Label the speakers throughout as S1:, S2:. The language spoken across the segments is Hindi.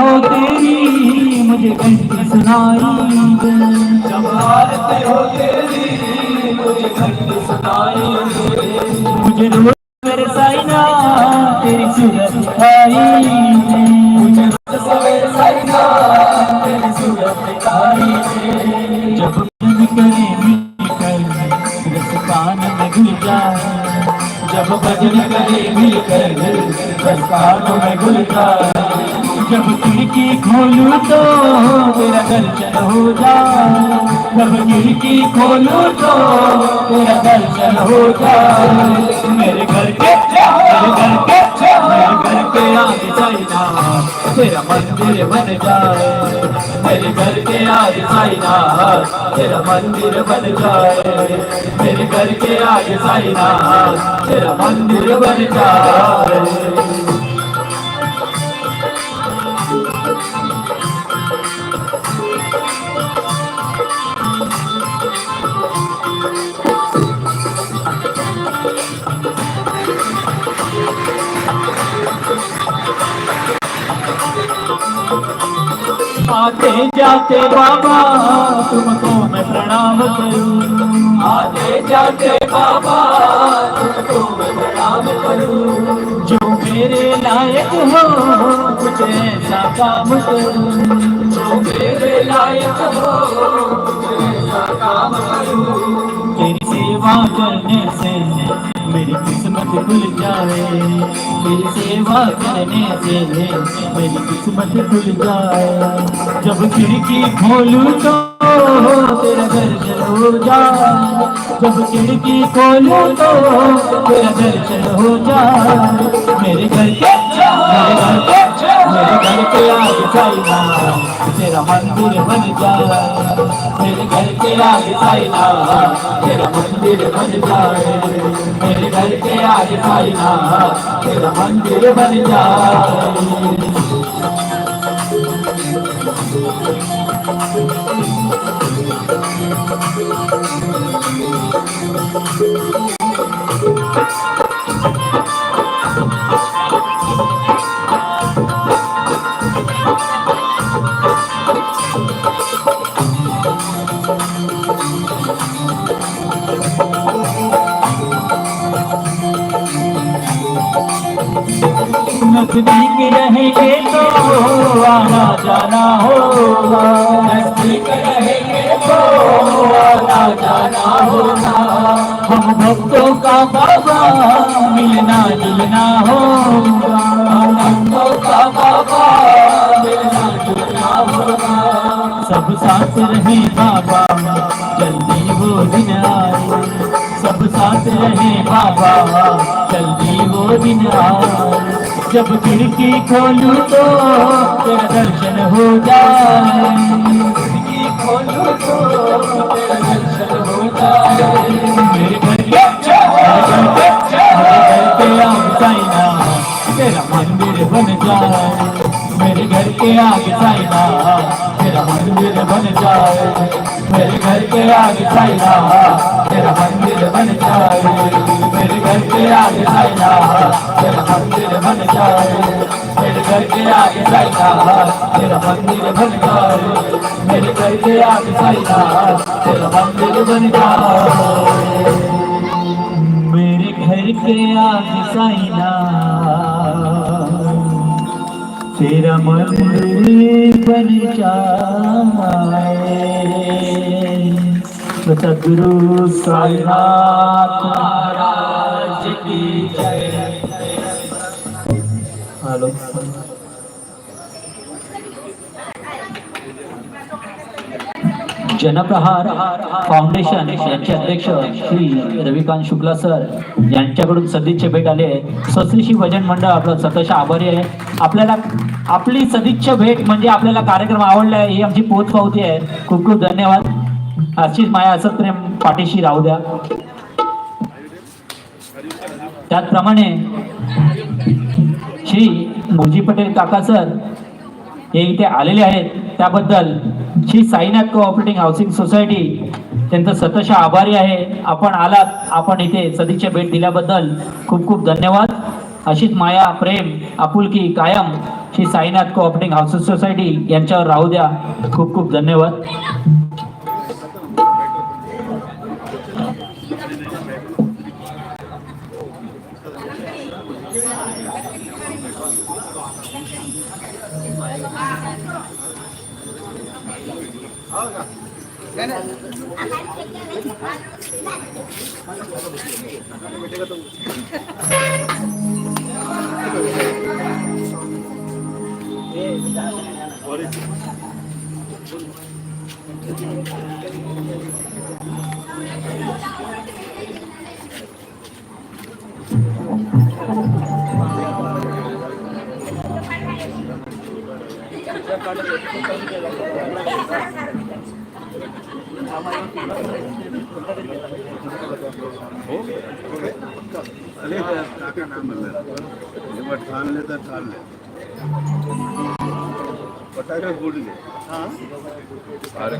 S1: हो तेरी, मुझे घंटी सुनाई
S2: जब हो तेरी मुझे
S1: मुझे रोज मेरे तेरी सूरत
S2: सूरत दिखाई दे।
S1: जब में घुल जाए।
S2: जब भजन करे मिलकर बस में घुल जाए।
S1: जब खिड़की खोलूं तो तेरा दर्शन हो जाए जब खिड़की खोलूं तो तेरा दर्शन हो जाए मेरे घर के, मेरे घर के, मेरे घर के आगे जाइना तेरा मंदिर बन जाए,
S2: मेरे घर के आगे साइना तेरा मंदिर बन जाए, मेरे घर के आगे साइना तेरा मंदिर बन जाए।
S1: आते जाते बाबा तुमको मैं प्रणाम करूँ।
S2: आते जाते बाबा तुमको मैं प्रणाम करूँ।
S1: जो लायक हो, कुछ ऐसा काम करूँ।
S2: मेरे लायक हो मुझे
S1: तेरी सेवा करने से मेरी किस्मत खुल जाए। तेरी सेवा करने से मेरी किस्मत खुल जाए। जब खिड़की खोलूं तो तेरा दर्शन हो जाए जब खिड़की खोलूं तो तेरा दर्शन हो जाए मेरे घर के मेरे घर के मेरे घर के आगे साइना, तेरा मंदिर बन जाए।
S2: मेरे घर के आगे साइना, तेरा मंदिर बन जाए। मेरे घर के आगे साइना, तेरा मंदिर बन जाए। Thank you.
S1: नज़दीक रहेंगे तो आना जाना होगा।
S2: नज़दीक रहेंगे तो आना जाना होगा।
S1: हम भक्तों का बाबा मिलना जुलना होगा।
S2: भक्तों का बाबा मिलना जुलना होगा।
S1: सब साथ रहे बाबा, जल्दी वो दिन आए। सब साथ रहे बाबा, जल्दी वो दिन आए। जब खिड़की खोलूं तो तेरा दर्शन हो जाए।
S2: खिड़की तो तेरा
S1: मेरे घर के साइना तेरा मंदिर बन जाए। मेरे घर के आगे साइना तेरा मंदिर बन जाए। मेरे घर के आगे साइना तेरा मंदिर बन जाए। घर के आगे साइना तेरा मंदिर बन जाए मेरे घर के आगे साइना तेरा मंदिर बन जाए। मेरे घर के आगे साइना तेरा मंदिर बन जाए मेरे घर के आगे साइना तेरा मंदिर बन जाए सदगुरु साईनाथ
S2: महाराज।
S1: हेलो जनप्रहार फाउंडेशन यांचे अध्यक्ष श्री रविकांत शुक्ला सर यांच्याकडून सदिच्छा भेट आली आहे. सश्री भजन मंडळ आपलं सतशा आभारी आहे. आपल्याला आपली सदिच्छा भेट म्हणजे आपल्याला कार्यक्रम आवडला आहे ही आमची पोचपावती आहे. खूप खूप धन्यवाद. अशीच माया असत प्रेम पाठीशी राहू द्या. त्याचप्रमाणे श्री मुरजी पटेल काका सर हे इथे आलेले आहेत. त्याबद्दल Shri Sainath cooperating housing society त्यांचं सतशा आभारी आहे. आपण आलात. आपण इथे सदिच्छा भेट दिल्याबद्दल खूप खूप धन्यवाद. अशीच माया प्रेम आपुलकी कायम Shri Sainath cooperating housing society यांच्यावर राहू द्या. खूप खूप धन्यवाद.
S3: अरे काका नाम म्हणलं जेव्हा ठाणले तर ठाणले फटाके फोडले अरे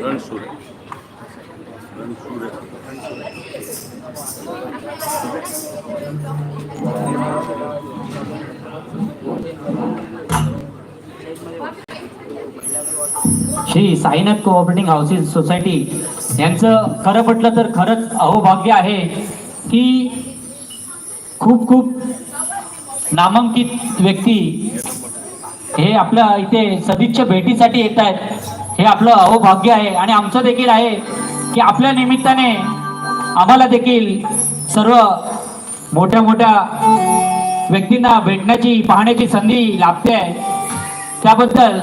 S3: Ransure Ransure
S1: Shri Sainath cooperating housing society यांचं खरं म्हटलं तर खरंच अहोभाग्य आहे की खूप खूप नामांकित व्यक्ती हे आपल्या इथे सदिच्छा भेटीसाठी येत आहेत. हे आपलं अहोभाग्य आहे आणि आमचं देखील आहे. की आपल्या निमित्ताने आम्हाला देखील सर्व मोठ्या मोठ्या व्यक्तींना भेटण्याची पाहण्याची संधी लाभते आहे. त्याबद्दल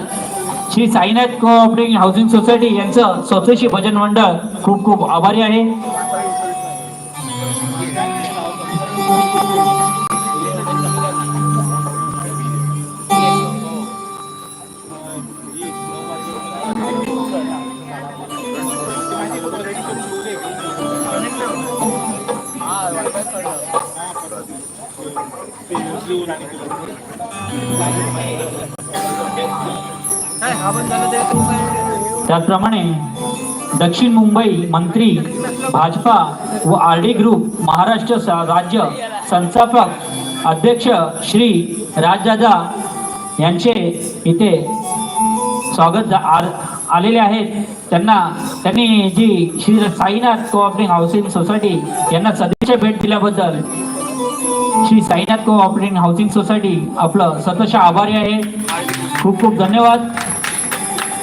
S1: Shri Sainath cooperative housing society यांचं स्वतःशी भजन मंडळ खूप खूप आभारी आहे. त्याचप्रमाणे दक्षिण मुंबई मंत्री भाजपा व आर डी ग्रुप महाराष्ट्र राज्य संस्थापक अध्यक्ष श्री राजदादा यांचे इथे स्वागत आलेले आहेत. त्यांना त्यांनी जी Shri Sainath cooperative housing society यांना सदिच्छा भेट दिल्याबद्दल Shri Sainath cooperative housing society आपलं सतश आभारी आहे. खूप खूप धन्यवाद.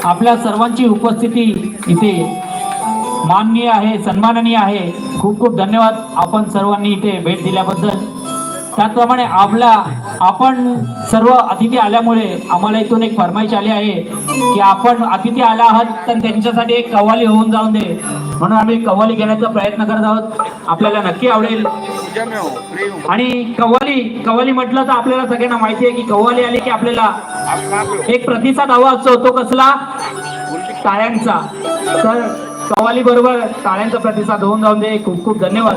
S1: आपल्या सर्वांची उपस्थिती इथे माननीय आहे सन्माननीय आहे. खूप खूप धन्यवाद. आपण सर्वांनी इथे भेट दिल्याबद्दल. त्याचप्रमाणे आपला आपण सर्व अतिथी आल्यामुळे आम्हाला इथून एक फरमाईश आली आहे की आपण अतिथी आला आहात तर त्यांच्यासाठी एक कव्वाली होऊन जाऊन दे. म्हणून आम्ही कव्वाली घेण्याचा प्रयत्न करत आहोत. आपल्याला नक्की आवडेल. आणि कव्वाली कव्वाली म्हटलं तर आपल्याला सगळ्यांना माहिती आहे की कव्वाली आली की आपल्याला एक प्रतिसाद हवा असतो तो कसला? टाळ्यांचा. तर कव्वाली बरोबर टाळ्यांचा प्रतिसाद होऊन जाऊन दे. खूप खूप धन्यवाद.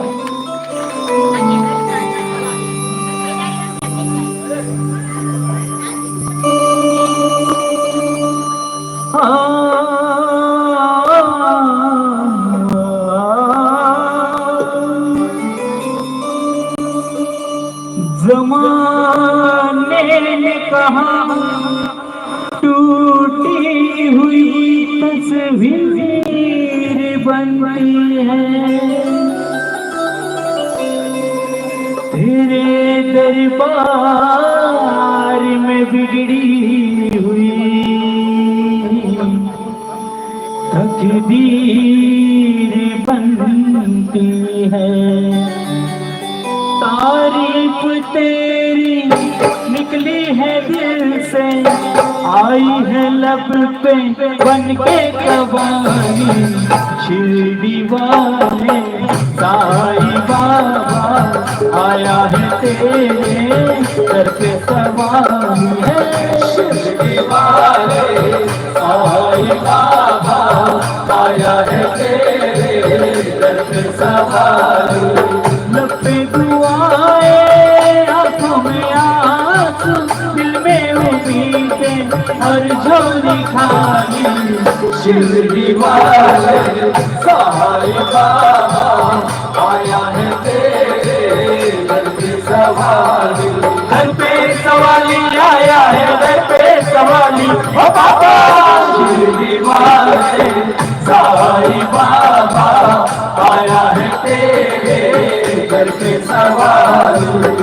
S1: कहा टूटी हुई तस्वीर बनती है। तेरे दरबार में बिगड़ी हुई तकदीर बनती है। तारीफ़ तेरी निकली है दिल से आई है लब पे बन के कवानी शिरडी वाले, साई बाबा, आया है तेरे घर पे सवारी है। शिरडी वाले, साई बाबा, आया है तेरे घर पे सवारी। उम्मीदें और झोली खाली
S2: शिरडी वाले साई बाबा आया है तेरे घर की सवारी
S1: घर पे सवाली आया है घर पे सवाली ओ बाबा
S2: शिरडी वाले साई बाबा आया है तेरे घर की सवारी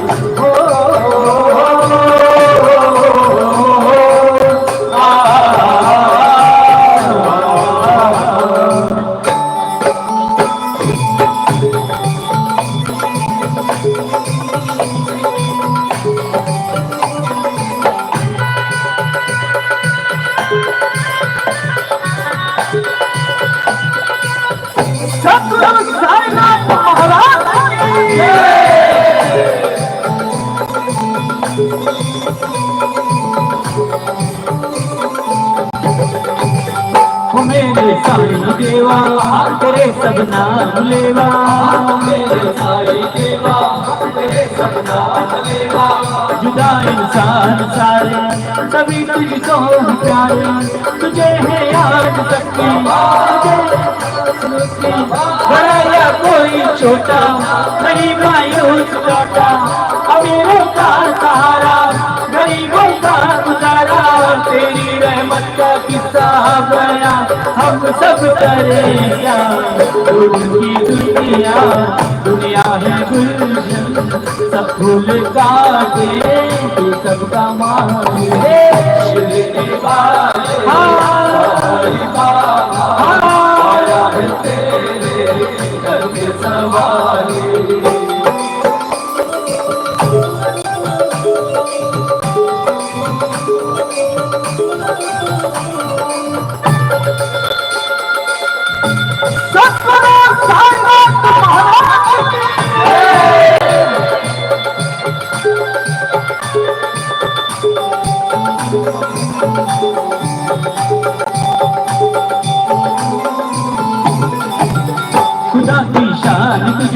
S1: मेरे साईं देवा तेरे सब नाम लेवा जुदा इंसान सारे सभी तुझको प्यारे तुझे है याद सकती तुझे छोटा नहीं मायूस लौटा अमीरों का सहारा गरीबों का गुजारा। तेरी रहमत का किस्सा बया हम सब करें क्या उनकी दुनिया दुनिया है गुलशन सब फूल काटे तू सबका
S2: शिरडी
S1: हाँ, हाँ।
S2: सवारी
S1: सतगुरु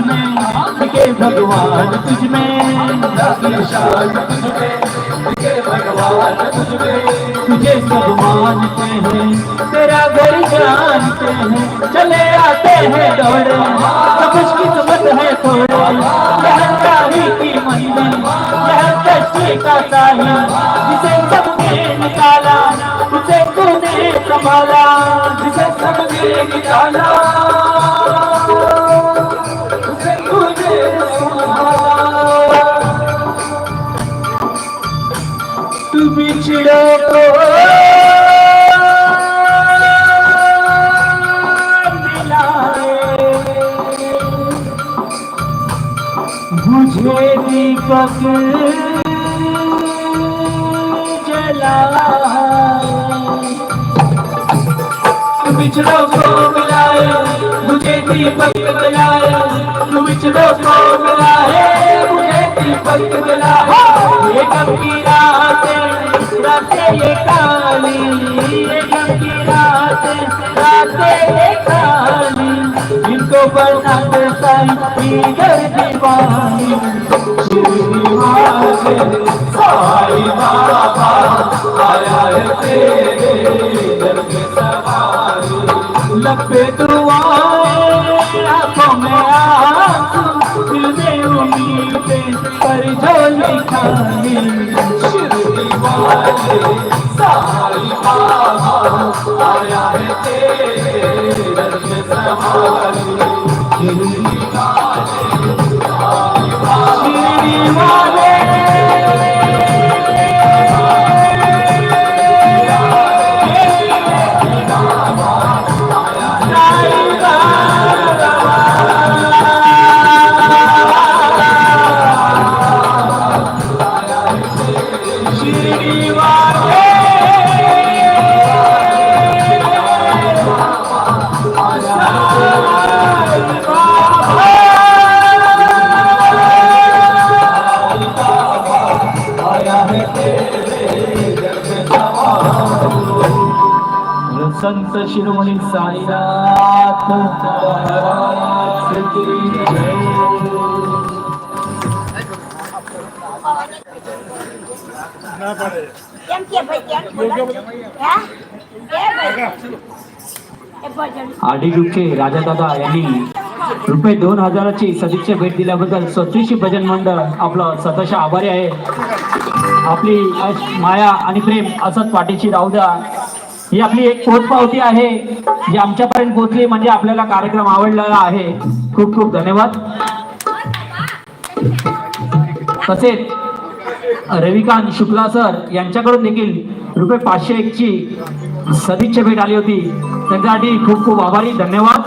S1: शान के भगवान तुझ में
S2: की शान तुझ में के भगवान तुझ
S1: सब हैं तेरा घर जानते हैं। चले आते हैं दौड़े सब कुछ किस्मत है थोड़े शाही की मंजिल यह कश्ती का साहिल जिसे सबने निकाला उसे तूने संभाला
S2: जिसे सबने निकाला
S1: तू को मिलाए बुझे दीपक जलाए बिछड़ो को मिलाए मुझे दीपक जलाए तू बिछड़ो को मिलाए मुझे दीपक जलाए ये कब की रातें रातें ये काली की रातें रातें ये काली इनको बना दे साई इधर दीवानी।
S2: साई बाबा आया है तेरे घर
S1: लपे दुआएँ में आँसू दिल में उम्मीदें पर
S2: आया है तेरे घर
S1: संत शिरोमणी साईनाथ महाराज आडी राजा दादा यांनी रुपये दोन हजाराची सदिच्छा भेट दिल्याबद्दल स्वतःशी भजन मंडळ आपलं सतशा आभारी आहे. आपली माया आणि प्रेम असत पाठीशी राहू द्या. ही आपली एक पोचपावती आहे जी आमच्यापर्यंत पोहोचली म्हणजे आपल्याला कार्यक्रम आवडलेला आहे. खूप खूप धन्यवाद. तसेच रविकांत शुक्ला सर यांच्याकडून देखील रुपये पाचशे एकची सदिच्छा भेट आली होती. त्यांच्यासाठी खूप खूप आभारी धन्यवाद.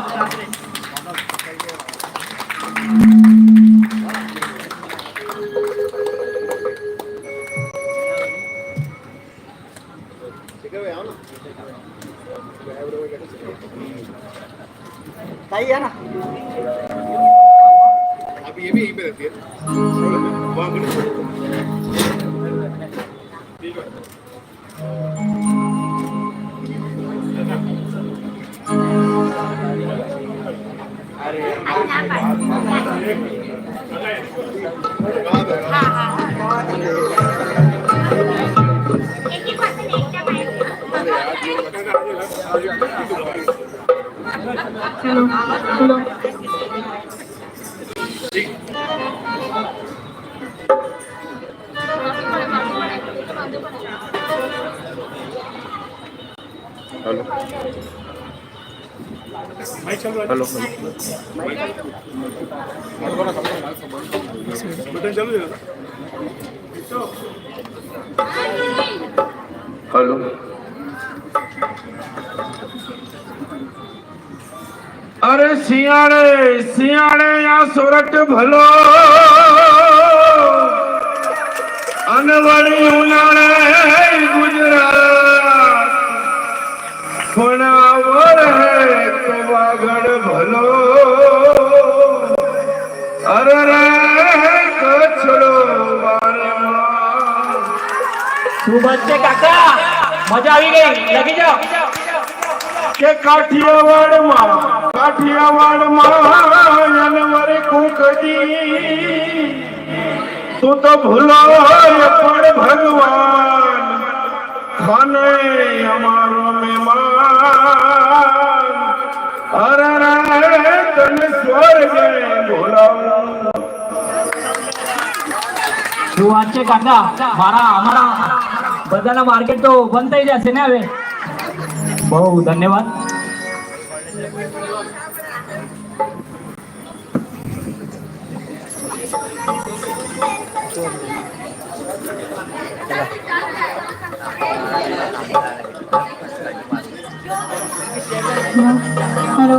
S3: Hello hello. हेलो। अरे सियाड़े सियाड़े या सोरठ भलो। अनवरी उनाड़े गुजरात પણ આવર હે તો વાગડ ભલો અરે રે કચરો વારમાં
S1: શું બનશે કાકા મજા આવી ગઈ લગી જાઓ
S3: કે કાઠિયાવાડમાં કાઠિયાવાડમાં અનવરે કુકડી તું તો ભૂલો પણ ભગવાન ખાને અમારો મહેમાન અરે રે તને સ્વર્ગે બોલાવું
S1: શું વાત છે કાકા મારા અમારા બધાના માર્કેટ તો બંધ થઈ જશે ને હવે બહુ ધન્યવાદ
S4: হ্যালো হ্যালো